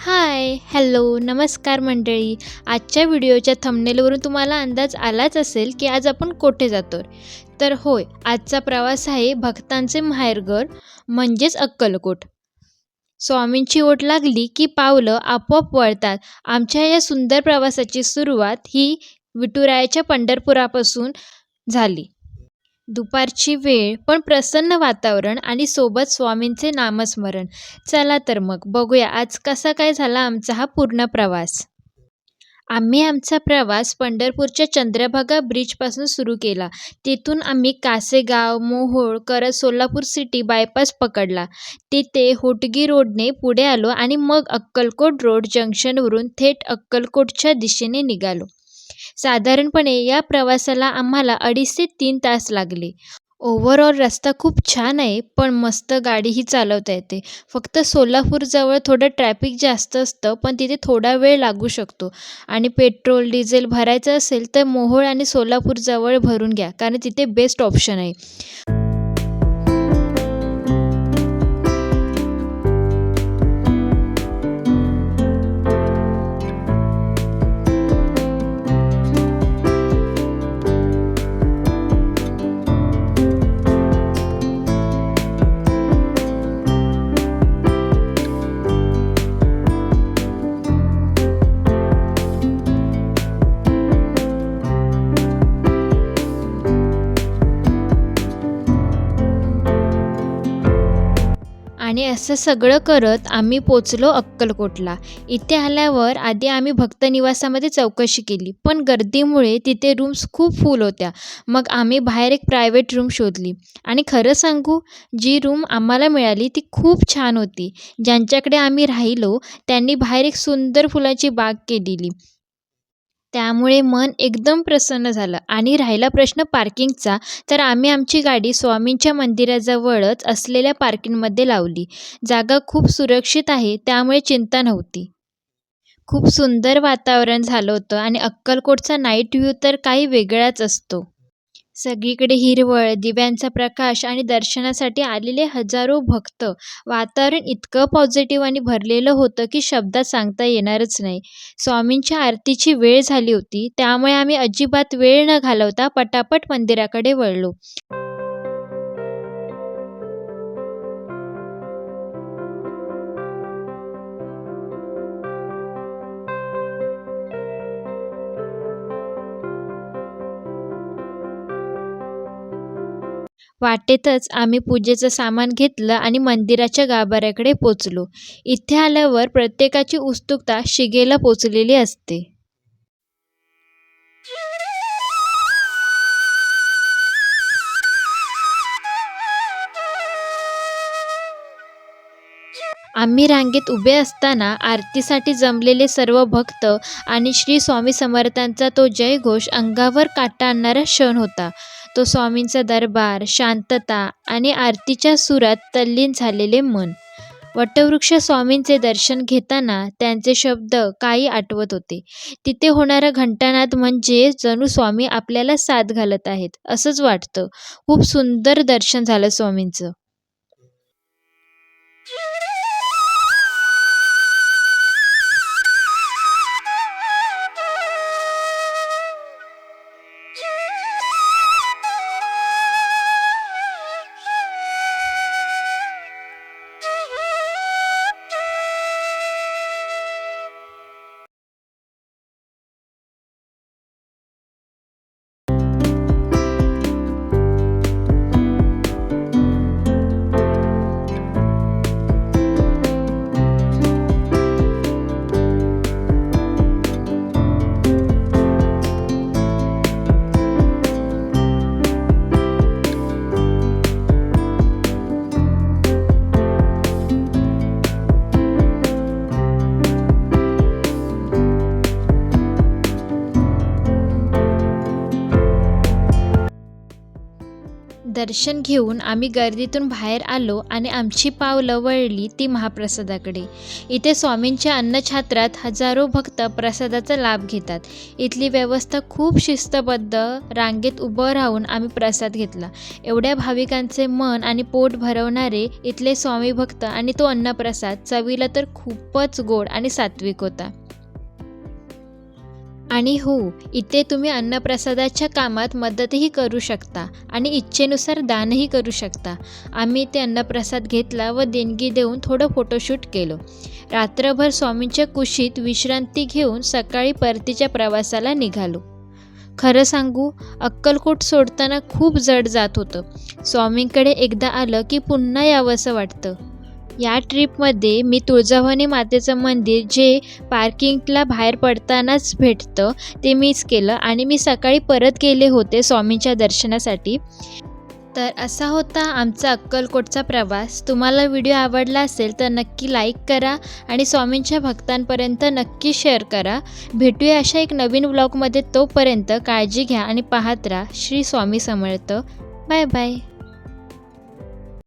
Hi hello नमस्कार मंडळी. आजच्या व्हिडिओच्या थंबनेलवरून तुम्हाला अंदाज आलाच असेल की आज आपण कोठे जातो तर होय आजचा प्रवास आहे भक्तांचे माहेरघर म्हणजेच अक्कलकोट. स्वामींची ओट लागली की पावलं आपोआप वळतात. आमच्या या सुंदर प्रवासाची सुरुवात ही विठुरायाच्या पंढरपुरापासून झाली. दुपारची वेळ पण प्रसन्न वातावरण आणि सोबत स्वामींचे नामस्मरण. चला तर मग बघूया आज कसा काय झाला आमचा हा पूर्ण प्रवास. आम्ही आमचा प्रवास पंढरपूरच्या चंद्रभागा ब्रिजपासून सुरू केला. तिथून आम्ही कासेगाव मोहोळ करत सोलापूर सिटी बायपास पकडला. तिथे होटगी रोडने पुढे आलो आणि मग अक्कलकोट रोड जंक्शनवरून थेट अक्कलकोटच्या दिशेने निघालो. साधारणपणे या प्रवासाला आम्हाला अडीच ते तीन तास लागले. ओव्हरऑल रस्ता खूप छान आहे पण मस्त गाडीही चालवता येते. फक्त सोलापूरजवळ थोडं ट्रॅफिक जास्त असतं पण तिथे थोडा वेळ लागू शकतो. आणि पेट्रोल डिझेल भरायचं असेल तर मोहोळ आणि सोलापूरजवळ भरून घ्या कारण तिथे बेस्ट ऑप्शन आहे. आणि असं सगळं करत आम्ही पोचलो अक्कलकोटला. इथे आल्यावर आधी आम्ही भक्तनिवासामध्ये चौकशी केली पण गर्दीमुळे तिथे रूम्स खूप फुल होत्या. मग आम्ही बाहेर एक प्रायव्हेट रूम शोधली. आणि खरं सांगू जी रूम आम्हाला मिळाली ती खूप छान होती. ज्यांच्याकडे आम्ही राहिलो त्यांनी बाहेर एक सुंदर फुलाची बाग केलेली. त्यामुळे मन एकदम प्रसन्न झालं. आणि राहिला प्रश्न पार्किंगचा तर आम्ही आमची गाडी स्वामींच्या मंदिराजवळच असलेल्या पार्किंगमध्ये लावली. जागा खूप सुरक्षित आहे त्यामुळे चिंता नव्हती. खूप सुंदर वातावरण झालं होतं आणि अक्कलकोटचा नाईट व्ह्यू तर काही वेगळाच असतो. सगळीकडे हिरवळ दिव्यांचा प्रकाश आणि दर्शनासाठी आलेले हजारो भक्त. वातावरण इतकं पॉझिटिव्ह आणि भरलेलं होतं की शब्दात सांगता येणारच नाही. स्वामींच्या आरतीची वेळ झाली होती त्यामुळे आम्ही अजिबात वेळ न घालवता पटापट मंदिराकडे वळलो. वाटेतच आम्ही पूजेचं सामान घेतलं आणि मंदिराच्या गाभाऱ्याकडे पोचलो. इथे आल्यावर प्रत्येकाची उत्सुकता शिगेला पोचलेली असते. आम्ही रांगेत उभे असताना आरतीसाठी जमलेले सर्व भक्त आणि श्री स्वामी समर्थांचा तो जयघोष अंगावर काटा आणणारा क्षण होता. तो स्वामींचा दरबार शांतता आणि आरतीच्या सुरात तल्लीन झालेले मन. वटवृक्ष स्वामींचे दर्शन घेताना त्यांचे शब्द काही आठवत होते. तिथे होणारा घंटानाद म्हणजे जणू स्वामी आपल्याला साथ घालत आहेत असंच वाटतं. खूप सुंदर दर्शन झालं स्वामींचं. दर्शन घेऊन आम्ही गर्दीतून बाहेर आलो आणि आमची पावलं वळली ती महाप्रसादाकडे. इथे स्वामींच्या अन्नछात्रात हजारो भक्त प्रसादाचा लाभ घेतात. इथली व्यवस्था खूप शिस्तबद्ध रांगेत उभं राहून आम्ही प्रसाद घेतला. एवढ्या भाविकांचे मन आणि पोट भरवणारे इथले स्वामी भक्त आणि तो अन्नप्रसाद चवीला तर खूपच गोड आणि सात्विक होता. आणि हो इथे तुम्ही अन्नप्रसादाच्या कामात मदतही करू शकता आणि इच्छेनुसार दानही करू शकता. आम्ही ते अन्नप्रसाद घेतला व देणगी देऊन थोडं फोटोशूट केलं. रात्रभर स्वामींच्या कुशीत विश्रांती घेऊन सकाळी परतीच्या प्रवासाला निघालो. खरं सांगू अक्कलकोट सोडताना खूप जड जात होतं. स्वामींकडे एकदा आलं की पुन्हा यावंसं वाटतं. या ट्रिपमध्ये मी तुळजाभवानी मातेचं मंदिर जे पार्किंगला बाहेर पडतानाच भेटतं ते मीच केलं आणि मी सकाळी परत गेले होते स्वामींच्या दर्शनासाठी. तर असा होता आमचा अक्कलकोटचा प्रवास. तुम्हाला व्हिडिओ आवडला असेल तर नक्की लाईक करा आणि स्वामींच्या भक्तांपर्यंत नक्की शेअर करा. भेटूया अशा एक नवीन व्लॉगमध्ये तोपर्यंत काळजी घ्या आणि पाहत राहा. श्री स्वामी समर्थ. Bye bye.